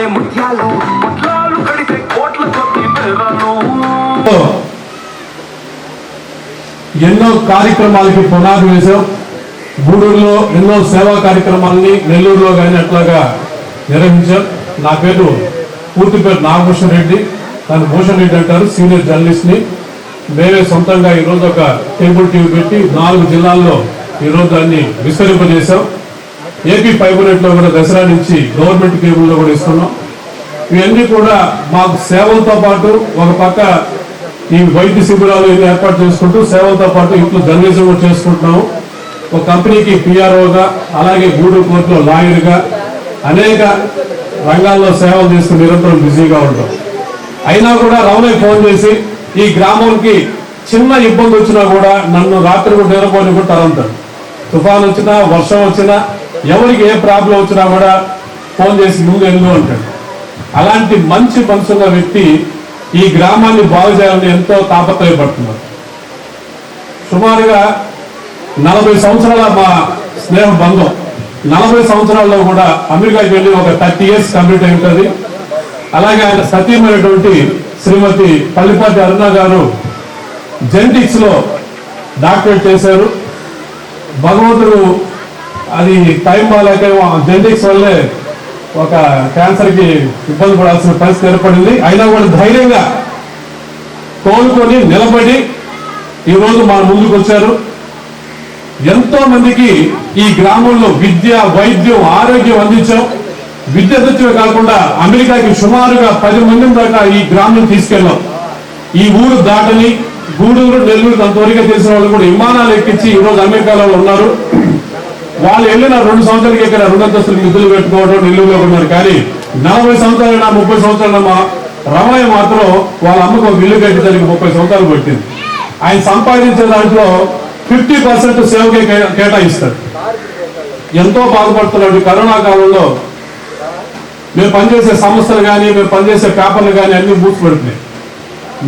పండే ముత్యాలు ముత్యాలు కడితే కోట్ల కొద్ది ఎన్నో కార్యక్రమాలకి పునాది వేశాం. గూడూరులో ఎన్నో సేవా కార్యక్రమాలని నెల్లూరులో కానీ అట్లాగా నిర్వహించాం. నా పేరు పూర్తి పేరు నాగభూషణ్ రెడ్డి. నన్ను భూషణ్ రెడ్డి అంటారు సీనియర్ జర్నలిస్ట్ని. మేమే సొంతంగా ఈరోజు ఒక టేబుల్ టీవీ పెట్టి నాలుగు జిల్లాల్లో ఈరోజు దాన్ని విస్తరింపజేశాం. ఏపీ ఫైబర్ కూడా దసరా నుంచి గవర్నమెంట్ కేబుల్లో కూడా ఇస్తున్నాం. ఇవన్నీ కూడా మాకు సేవలతో పాటు ఒక పక్క ఈ వైద్య శిబిరాలు ఇవి ఏర్పాటు చేసుకుంటూ సేవలతో పాటు ఇంట్లో జర్నలిజం కూడా చేసుకుంటున్నాము. ఒక కంపెనీకి పిఆర్ఓగా అలాగే గూడూరు కోర్టులో లాయర్గా అనేక రంగాల్లో సేవలు చేస్తూ నిరంతరం బిజీగా ఉంటాం. అయినా కూడా రమణయ్య ఫోన్ చేసి ఈ గ్రామంకి చిన్న ఇబ్బంది వచ్చినా కూడా నన్ను రాత్రి కూడా నిద్రపోని కూడా తరంతాడు తుఫాన్ వచ్చినా వర్షం వచ్చినా ఎవరికి ఏ ప్రాబ్లం వచ్చినా కూడా ఫోన్ చేసి ముందు ఎందుకు అంటాడు. అలాంటి మంచి మనసున్న వ్యక్తి ఈ గ్రామాన్ని బాగు చేయాలని ఎంతో తాపత్రయపడుతున్నారు. సుమారుగా నలభై సంవత్సరాల మా స్నేహ బంధం నలభై సంవత్సరాల్లో కూడా అమెరికాకి వెళ్ళి ఒక థర్టీ ఇయర్స్ కంప్లీట్ అయి ఉంటుంది. అలాగే ఆయన సతీమైనటువంటి శ్రీమతి పల్లిపాటి అరుణ గారు జెనెటిక్స్లో డాక్టరేట్ చేశారు. భగవంతుడు అది టైం బాగాలేక జెనెటిక్స్ వల్లే ఒక క్యాన్సర్కి ఇబ్బంది పడాల్సిన పరిస్థితి ఏర్పడింది. అయినా కూడా ధైర్యంగా కోలుకొని నిలబడి ఈ రోజు మన ముందుకు వచ్చారు. ఎంతో మందికి ఈ గ్రామంలో విద్య వైద్యం ఆరోగ్యం అందించాం. విద్య తెచ్చే కాకుండా అమెరికాకి సుమారుగా పది మంది దాకా ఈ గ్రామం తీసుకెళ్ళాం. ఈ ఊరు దాటని గూడూరు నెల్లూరు అంతవరకు తెలిసిన వాళ్ళు కూడా విమానాలు ఎక్కించి ఈ రోజు అమెరికాలో ఉన్నారు. వాళ్ళు వెళ్ళిన రెండు సంవత్సరాలకి ఇక్కడ రెండు నిధులు పెట్టుకోవడం నెల్లూరులో ఉన్నారు కానీ నలభై సంవత్సరాలు ముప్పై సంవత్సరాల మా రమణయ్య మాత్రం వాళ్ళ అమ్మకు ఒక ఇల్లు కట్టేసరికి ముప్పై సంవత్సరాలు పట్టింది. ఆయన సంపాదించే దాంట్లో ఫిఫ్టీ పర్సెంట్ సేవకే కేటాయిస్తారు. కేటాయిస్తాడు ఎంతో బాధపడుతున్నాడు. కరోనా కాలంలో మేము పనిచేసే సంస్థలు కానీ మేము పనిచేసే పేపర్లు కానీ అన్ని మూసిపెడుతున్నాయి.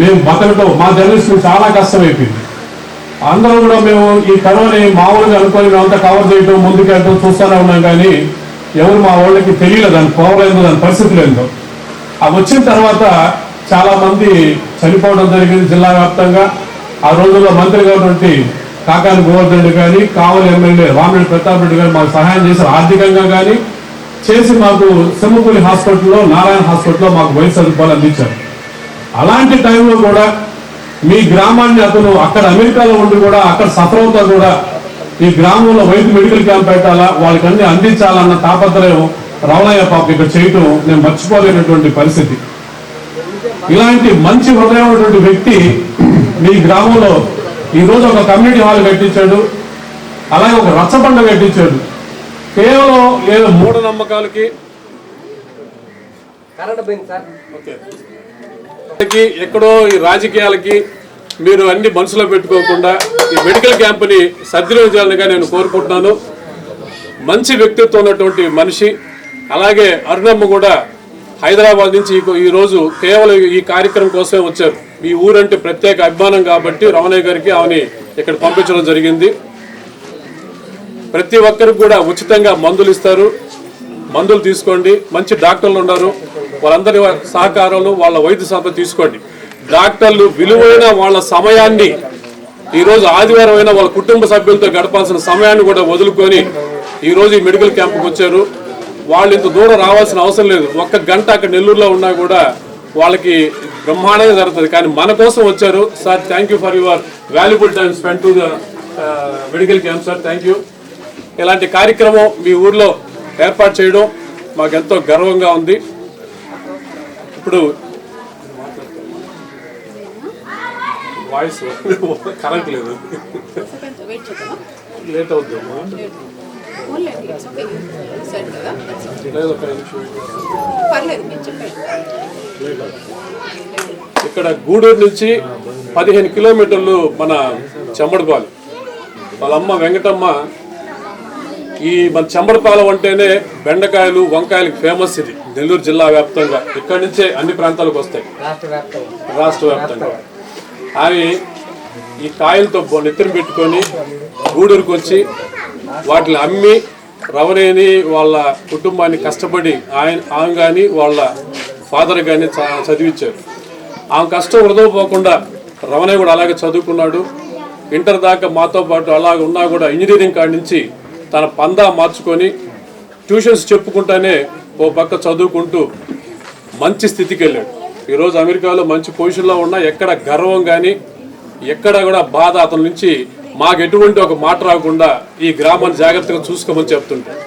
మేము బతకటం మా జర్నలిస్టులు చాలా కష్టమైపోయింది. అందరూ కూడా మేము ఈ కరోనాని మామూలుగా అనుకొని మేమంతా కవర్ చేయటం ముందుకెళ్ళటం చూస్తూనే ఉన్నాం కానీ ఎవరు మా వాళ్ళకి తెలియలేదు దాని పవర్ ఏందో దాని పరిస్థితులు ఏందో అవి వచ్చిన తర్వాత చాలా మంది చనిపోవడం జరిగింది జిల్లా వ్యాప్తంగా. ఆ రోజుల్లో మంత్రిగా ఉన్నటువంటి కాకాని గోవర్ధన్ రెడ్డి కానీ కావలి ఎమ్మెల్యే రామిరెడ్డి ప్రతాప్ రెడ్డి గారు మాకు సహాయం చేశారు ఆర్థికంగా కానీ చేసి మాకు సింహపూరి హాస్పిటల్లో నారాయణ హాస్పిటల్లో మాకు వైద్య సదుపాయాలు అందించారు. అలాంటి టైంలో కూడా మీ గ్రామాన్ని అతను అక్కడ అమెరికాలో ఉండి కూడా అక్కడ సఫర్ అవుతా కూడా ఈ గ్రామంలో వైద్య మెడికల్ క్యాంప్ పెట్టాలా వాళ్ళకి అన్ని అందించాలన్న తాపత్రయం రమణయ్య పాప ఇక్కడ చేయటం నేను మర్చిపోలేనటువంటి పరిస్థితి. ఇలాంటి మంచి హృదయం ఉన్నటువంటి వ్యక్తి మీ గ్రామంలో ఈ రోజు ఒక కమ్యూనిటీ హాల్ కట్టించాడు అలాగే ఒక రచ్చబండ కట్టించాడు. కేవలం ఏదో మూఢనమ్మకాలకి కరెంట్ పోయింది సార్. కి ఎక్కడో ఈ రాజకీయాలకి మీరు అన్ని మనసులో పెట్టుకోకుండా ఈ మెడికల్ క్యాంప్ని సద్వినియోగం చేయాలని నేను కోరుకుంటున్నాను. మంచి వ్యక్తిత్వం ఉన్నటువంటి మనిషి అలాగే అరుణమ్మ కూడా హైదరాబాద్ నుంచి ఈ- రోజు కేవలం ఈ కార్యక్రమం కోసమే వచ్చారు. ఈ ఊరంటే ప్రత్యేక అభిమానం కాబట్టి రమణయ్య గారికి ఆమెని ఇక్కడ పంపించడం జరిగింది. ప్రతి ఒక్కరికి కూడా ఉచితంగా మందులు ఇస్తారు. మందులు తీసుకోండి. మంచి డాక్టర్లు ఉన్నారు. వాళ్ళందరి సహకారంలో వాళ్ళ వైద్య సభ తీసుకోండి. డాక్టర్లు విలువైన వాళ్ళ సమయాన్ని ఈరోజు ఆదివారం అయినా వాళ్ళ కుటుంబ సభ్యులతో గడపాల్సిన సమయాన్ని కూడా వదులుకొని ఈరోజు ఈ మెడికల్ క్యాంప్కి వచ్చారు. వాళ్ళు ఇంత దూరం రావాల్సిన అవసరం లేదు. ఒక్క గంట అక్కడ నెల్లూరులో ఉన్నా కూడా వాళ్ళకి బ్రహ్మాండంగా జరుగుతుంది. కానీ మన కోసం వచ్చారు. Sir thank you for your valuable time spend to the medical camp sir thank you ఇలాంటి కార్యక్రమం మీ ఊర్లో ఏర్పాటు చేయడం మాకు ఎంతో గర్వంగా ఉంది. ఇప్పుడు వాయిస్ కరెంట్ లేదు. లేట్ అవుతుందమ్మా లేదు ఒక నిమిషం. ఇక్కడ గూడూరు నుంచి పదిహేను కిలోమీటర్లు మన చెమ్మడపాలు వాళ్ళ అమ్మ వెంకటమ్మ ఈ మన చెమ్మడపాలెం అంటేనే బెండకాయలు వంకాయలకు ఫేమస్ ఇది. నెల్లూరు జిల్లా వ్యాప్తంగా ఇక్కడి నుంచే అన్ని ప్రాంతాలకు వస్తాయి. రాష్ట్ర వ్యాప్తంగా. అవి ఈ కాయలతో నెత్తిన పెట్టుకొని గూడూరుకు వచ్చి వాటిని అమ్మి రవణేని వాళ్ళ కుటుంబాన్ని కష్టపడి ఆయన ఆమె కానీ వాళ్ళ ఫాదర్ కానీ చదివించారు. ఆమె కష్టం వృధా పోకుండా రమణ కూడా అలాగే చదువుకున్నాడు. ఇంటర్ దాకా మాతో పాటు అలాగే ఉన్నా కూడా ఇంజనీరింగ్ కాడి నుంచి తన పందా మార్చుకొని ట్యూషన్స్ చెప్పుకుంటానే ఓ పక్క చదువుకుంటూ మంచి స్థితికి వెళ్ళాడు ఈరోజు అమెరికాలో మంచి పొజిషన్లో ఉన్నా ఎక్కడ గర్వం కానీ ఎక్కడ కూడా బాధ అతని నుంచి మాకు ఎటువంటి ఒక మాట రాకుండా ఈ గ్రామాన్ని జాగ్రత్తగా చూసుకోమని చెప్తుంటాడు.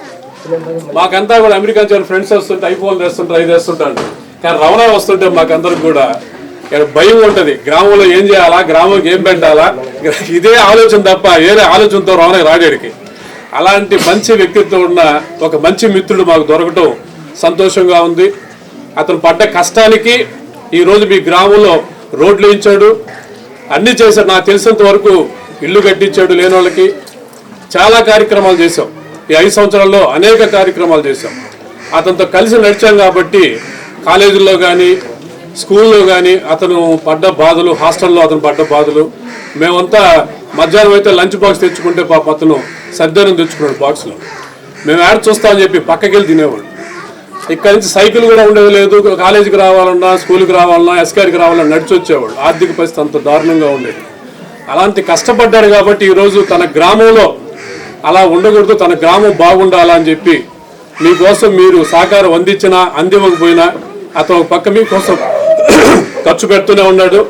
మాకంతా కూడా అమెరికా నుంచి ఫ్రెండ్స్ వస్తుంటే ఐఫోన్ తెస్తుంటారు ఐదు తెస్తుంటాడు కానీ రవాణా వస్తుంటే మాకందరికి కూడా భయం ఉంటుంది. గ్రామంలో ఏం చేయాలా గ్రామంకి ఏం పెట్టాలా? ఇదే ఆలోచన తప్ప వేరే ఆలోచనతో రవాణా రాడేడికి అలాంటి మంచి వ్యక్తిత్వం ఉన్న ఒక మంచి మిత్రుడు మాకు దొరకటం సంతోషంగా ఉంది. అతను పడ్డ కష్టానికి ఈరోజు మీ గ్రామంలో రోడ్లు వేయించాడు. అన్నీ చేశాడు. నాకు తెలిసినంత వరకు ఇల్లు కట్టించాడు లేని వాళ్ళకి చాలా కార్యక్రమాలు చేశాం. ఈ ఐదు సంవత్సరాల్లో అనేక కార్యక్రమాలు చేశాం. అతనితో కలిసి నడిచాం కాబట్టి కాలేజీల్లో కానీ స్కూల్లో కానీ అతను పడ్డ బాధలు హాస్టల్లో అతను పడ్డ బాధలు. మేమంతా మధ్యాహ్నం అయితే లంచ్ బాక్స్ తెచ్చుకుంటే పాప అతను సద్దనం తెచ్చుకున్నాడు బాక్స్లో. మేము యాడ్ చూస్తామని చెప్పి పక్కకి వెళ్ళి తినేవాడు. ఇక్కడ నుంచి సైకిల్ కూడా ఉండేది లేదు. కాలేజీకి రావాలన్నా స్కూల్కి రావాలన్నా ఎస్కేఆర్కి రావాలన్నా నడిచి వచ్చేవాడు ఆర్థిక పరిస్థితి అంత దారుణంగా ఉండేది. అలాంటి కష్టపడ్డాడు కాబట్టి ఈరోజు తన గ్రామంలో అలా ఉండకూడదు తన గ్రామం బాగుండాలని చెప్పి మీకోసం మీరు సహకారం అందించినా అందివ్వకపోయినా అతను పక్క మీకోసం ఖర్చు పెడుతూనే ఉన్నాడు.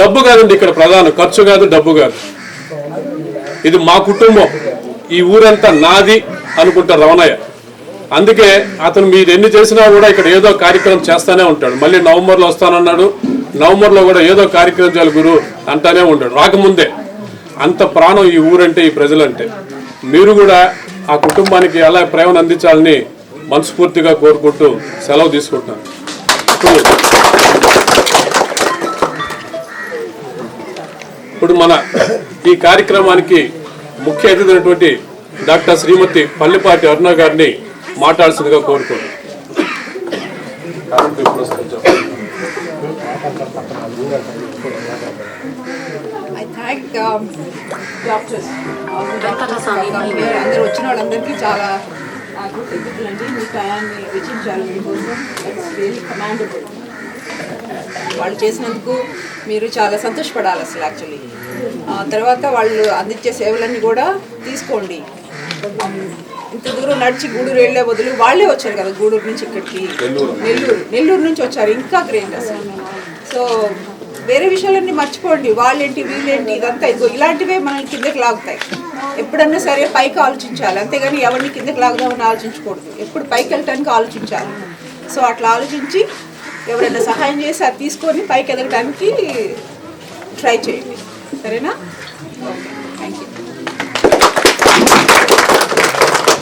డబ్బు కాదండి ఇక్కడ ప్రధానం ఖర్చు కాదు డబ్బు కాదు. ఇది మా కుటుంబం. ఈ ఊరంతా నాది అనుకుంటారు రమణయ్య. అందుకే అతను మీరు ఎన్ని చేసినా కూడా ఇక్కడ ఏదో కార్యక్రమం చేస్తానే ఉంటాడు. మళ్ళీ నవంబర్లో వస్తానన్నాడు. నవంబర్లో కూడా ఏదో కార్యక్రమం చేయాలి గురు అంటానే ఉంటాడు రాకముందే. అంత ప్రాణం ఈ ఊరంటే ఈ ప్రజలంటే. మీరు కూడా ఆ కుటుంబానికి ఎలా ప్రేమను అందించాలని మనస్ఫూర్తిగా కోరుకుంటూ సెలవు తీసుకుంటున్నాను. ఇప్పుడు ఇప్పుడు మన ఈ కార్యక్రమానికి ముఖ్య అతిథి డాక్టర్ శ్రీమతి పల్లిపాటి అరుణ గారిని మాట్లాడాల్సిందిగా కోరుకుంటున్నాను ఐ థ్యాంక్ డాక్టర్స్ అందరూ వచ్చిన వాళ్ళందరికీ చాలా నాకు కృతజ్ఞతలండి. మీ టయాన్ని వెచ్చించాలి మీకోసం. ఇట్స్ రియల్లీ కమాండబుల్ వాళ్ళు చేసినందుకు మీరు చాలా సంతోషపడాలి అసలు యాక్చువల్లీ తర్వాత వాళ్ళు అందించే సేవలన్నీ కూడా తీసుకోండి. ఇంత దూరం నడిచి గూడూరు వెళ్ళే బదులు వాళ్ళే వచ్చారు కదా గూడూరు నుంచి ఇక్కడికి. నెల్లూరు. నెల్లూరు నుంచి వచ్చారు. ఇంకా గ్రేట్ అసలు. సో వేరే విషయాలన్నీ మర్చిపోండి. వాళ్ళేంటి వీళ్ళేంటి ఇదంతా ఇదిగో ఇలాంటివే మనల్ని కిందకి లాగుతాయి. ఎప్పుడన్నా సరే పైకి ఆలోచించాలి. అంతేగాని ఎవరిని కిందకి లాగుదామని ఆలోచించకూడదు. ఎప్పుడు పైకి వెళ్ళటానికి ఆలోచించాలి. సో అట్లా ఆలోచించి ఎవరైనా సహాయం చేసి అది తీసుకొని పైకి ఎదగడానికి ట్రై చేయండి. సరేనా? థ్యాంక్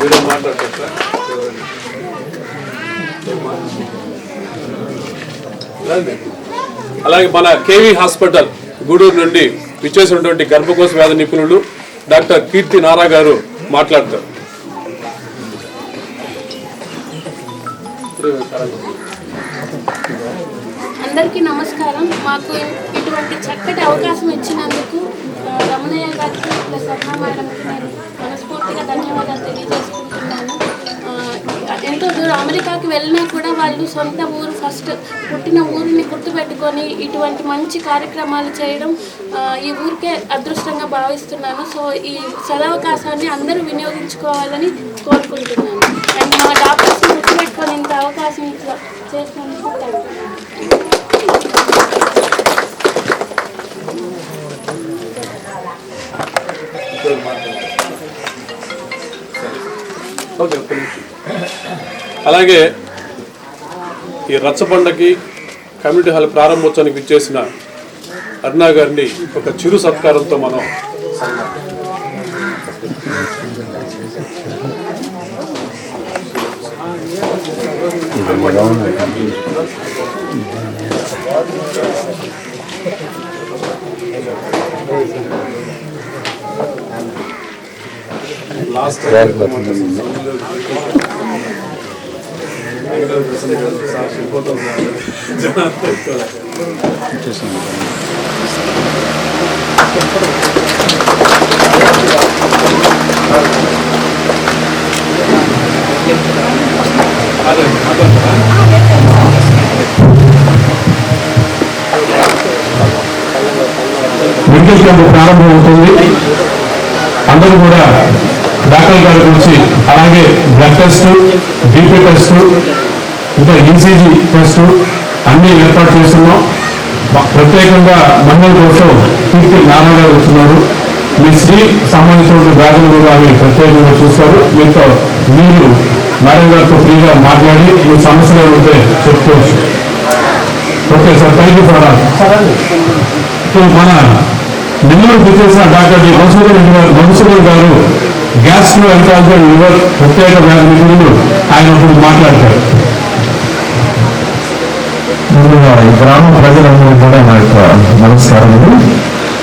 మీరే మాట్లాడతారు సార్. అలాగే మన కేవీ హాస్పిటల్ గూడూరు నుండి విచ్చేసినటువంటి గర్భకోశ వ్యాధి నిపుణులు డాక్టర్ కీర్తి నారా గారు మాట్లాడతారు. అందరికీ నమస్కారం. మాకు ఇటువంటి చక్కటి అవకాశం ఇచ్చినందుకు రమణయ్య గారికి ప్లస్ అరుణ మేడంకి నేను మనస్ఫూర్తిగా ధన్యవాదాలు తెలియజేసుకుంటున్నాను. ఎంతో దూరం అమెరికాకి వెళ్ళినా కూడా వాళ్ళు సొంత ఊరు ఫస్ట్ పుట్టిన ఊరిని గుర్తుపెట్టుకొని ఇటువంటి మంచి కార్యక్రమాలు చేయడం ఈ ఊరికే అదృష్టంగా భావిస్తున్నాను. సో ఈ సదవకాశాన్ని అందరూ వినియోగించుకోవాలని కోరుకుంటున్నాను. అండ్ మా డాక్టర్స్ని గుర్తుపెట్టుకొని ఇంత అవకాశం ఇట్లా చేసినందుకు థ్యాంక్ యూ ఓకే ఒక్క నిమిషం. అలాగే ఈ రచ్చబండకి కమ్యూనిటీ హాల్ ప్రారంభోత్సవానికి ఇచ్చేసిన అరుణా గారిని ఒక చిరు సత్కారంతో మనం లాస్ట్ అదే అదే ప్రారంభమవుతుంది అందరూ కూడా డాక్టర్ గారి గురించి అలాగే బ్లడ్ టెస్ట్ బీపీ టెస్ట్ ఇంకా ఈసీజీ టెస్ట్ అన్ని ఏర్పాటు చేస్తున్నాం. ప్రత్యేకంగా మహిళల కోసం కీర్తి నారాయణ గారు వచ్చినారు మీ స్త్రీ సంబంధించిన వ్యాధులు కూడా అవి ప్రత్యేకంగా చూస్తారు. మీతో మీరు మేడం గారితో ఫ్రీగా మాట్లాడి మీ సమస్యలు ఉంటే చెప్పుకోవచ్చు. Okay sir thank you for మన నెల్లూరు చేసిన డాక్టర్ డి. మధుసూదన్ గారు మధుసూదన్ గారు గ్యాస్లో ఎంటాల్సిన లివర్ ప్రత్యేక వ్యాధి నిపుణులు ఆయన ఇప్పుడు మాట్లాడతారు. ముందుగా ఈ గ్రామ ప్రజలందరూ కూడా నా యొక్క నమస్కారములు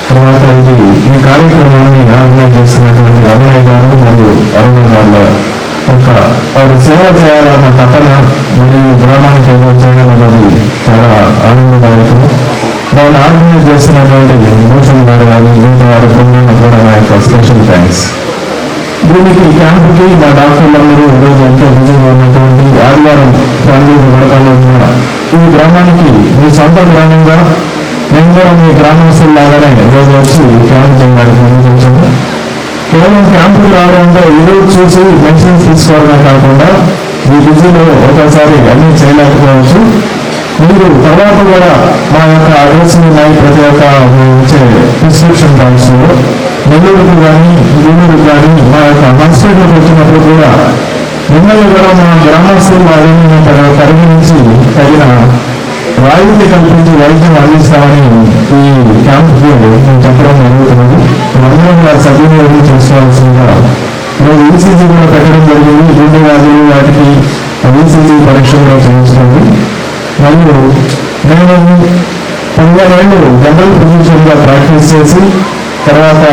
తర్వాత ఇది ఈ కార్యక్రమాన్ని ఆర్గనైజ్ చేస్తున్నటువంటి రమణయ్య గారు మరియు అరుణ గారుల ఒక వారు సేవ చేయాలన్న తపన మరియు గ్రామానికి ఏదో చేయడం అనేది చాలా ఆనందదాయకం వాళ్ళు ఆర్గనైజ్ చేస్తున్నటువంటి భూషణ్ గారు కానీ మిగతా వారి బృందానికి కూడా నా యొక్క స్పెషల్ థ్యాంక్స్. దీనికి ఈ క్యాంపుకి మా డాక్టర్లందరూ ఈరోజు ఎంతో బిజీగా ఉన్నటువంటి ఆదివారం ఫ్యామిలీ పడతాలో ఉన్న ఈ గ్రామానికి మీ సొంత గ్రామంగా నేను కూడా మీ గ్రామస్తుల్లాగానే ఈరోజు వచ్చి క్యాంప్ చేయడానికి కేవలం క్యాంపుకి రావడం అంటే ఈరోజు చూసి మెడిసిన్స్ తీసుకోవడమే కాకుండా ఈ బిజీలో ఒకసారి అన్ని చేయలేకపోవచ్చు. మీరు తర్వాత కూడా మా యొక్క అడ్రస్ ఉన్నాయి ప్రతి ఒక్క ప్రిస్క్రిప్షన్ బాక్స్లో నెల్లూరుకు కానీ గూడూరుకు కానీ మా యొక్క హాస్పిటల్కి వచ్చినప్పుడు కూడా మిమ్మల్ని కూడా మా గ్రామస్తులు వారిని పరిగణించి తగిన రాయితీ కల్పించి వైద్యం అందిస్తామని ఈ క్యాంప్కి మేము చెప్పడం జరుగుతున్నది. మనందరం వారి సద్వినియోగం చేసుకోవాల్సిందిగా మేము ఈసీజీ కూడా పెట్టడం జరిగింది. గుండె వ్యాధులు వాటికి ఈసీజీ పరీక్ష కూడా చేయించడం మరియు నేను పదిహేనేళ్ళు జనరల్ ఫిజిషియన్గా ప్రాక్టీస్ చేసి తర్వాత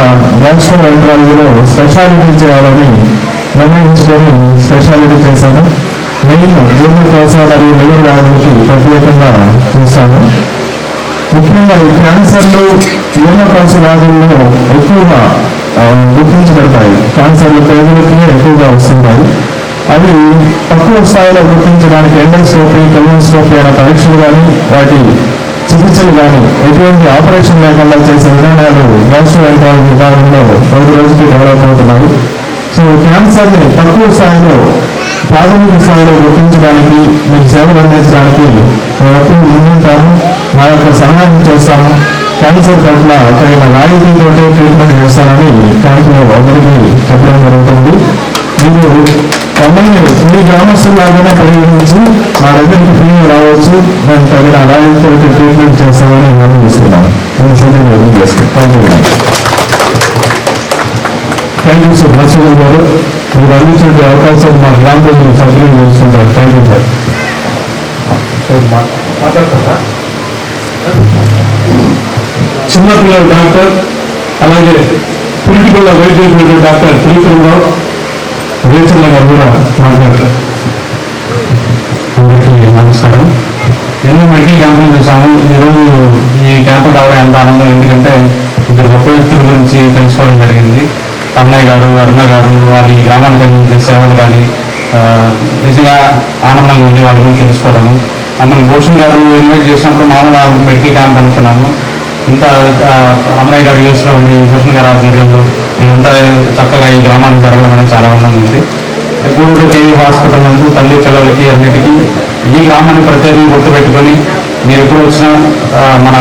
గ్యాస్ట్రో ఎంట్రాలజీలో స్పెషాలిటీ చేయాలని నిర్ణయించుకొని స్పెషాలిటీ చేశాను. మెయిన్ జీర్ణకోశ మరియు లివర్ రావడానికి ప్రత్యేకంగా చూశాను. ముఖ్యంగా ఈ క్యాన్సర్లు జీర్ణకోశ వ్యాధుల్లో ఎక్కువగా గుర్తించబడతాయి. క్యాన్సర్లు పేదలకి ఎక్కువగా వస్తుంటాయి. అవి తక్కువ స్థాయిలో గుర్తించడానికి ఎండోస్కోపీ కొలోనోస్కోపీ అనే పరీక్షలు కానీ వాటి చికిత్సలు కానీ ఎటువంటి ఆపరేషన్ లేకుండా చేసే విధానాలు గ్యాస్ట్రోఎంట్రాలజీ విభాగంలో రోజు రోజుకి డెవలప్ అవుతున్నాయి. సో క్యాన్సర్ని తక్కువ స్థాయిలో ప్రాథమిక స్థాయిలో గుర్తించడానికి మీకు సేవలు అందించడానికి మేము ఎప్పుడు ముందుంటాము. మా యొక్క సహాయం చేస్తాము. క్యాన్సర్ పట్ల తగిన రాయితీతో ట్రీట్మెంట్ చేస్తానని క్యాంపులో అందరికీ చెప్పడం జరుగుతుంది. మీరు మమ్మల్ని మీ గ్రామస్తులాగానే పరిగణించి మా దగ్గరికి ఫ్రీగా రావచ్చు. మేము తగిన రాయితీతో ట్రీట్మెంట్ చేస్తామని మనం తీసుకున్నాను నేను షూటింగ్ రెడీ చేసుకుంటాను thank you thank you sir Madhusudan గారు. మీరు అందించే అవకాశం మా గ్రామ ప్రజలు సద్వినియోగం చేసుకుంటారు. థ్యాంక్ యూ సార్ చిన్నపిల్లల డాక్టర్ అలాగే పులిటికల్ వైద్యులు డాక్టర్ త్రివిక్రమరావు రేచల్ల గారు కూడా మాట్లాడతారు. అందరికీ నమస్కారం. ఎన్నో మెడికల్ క్యాంపులు చూసాము ఈరోజు ఈ క్యాంపు రావడం ఎంత ఆనందం? ఎందుకంటే ఇద్దరు గొప్ప వ్యక్తుల గురించి తెలుసుకోవడం జరిగింది. అన్నయ్య గారు అరుణ గారు వారి గ్రామానికి అందించే సేవలు కానీ నిజంగా ఆనందంగా ఉండి వాళ్ళ గురించి తెలుసుకోవడము. అందులో భూషణ్ గారు ఇన్వైట్ చేసినప్పుడు మామూలు మెడికల్ క్యాంప్ అనుకున్నాము. ఇంత అమ్మాయి అన్నయ్య గారు యూస్లో ఉంది కృష్ణ గారు ఆధ్వర్యంలో చక్కగా ఈ గ్రామానికి జరగడం చాలా ఆనందంగా ఉంది. గూడూరు కేవీ హాస్పిటల్ నందు తల్లి పిల్లలకి అన్నిటికీ ఈ గ్రామాన్ని ప్రత్యేకంగా గుర్తుపెట్టుకొని మీరు ఎప్పుడు వచ్చినా మన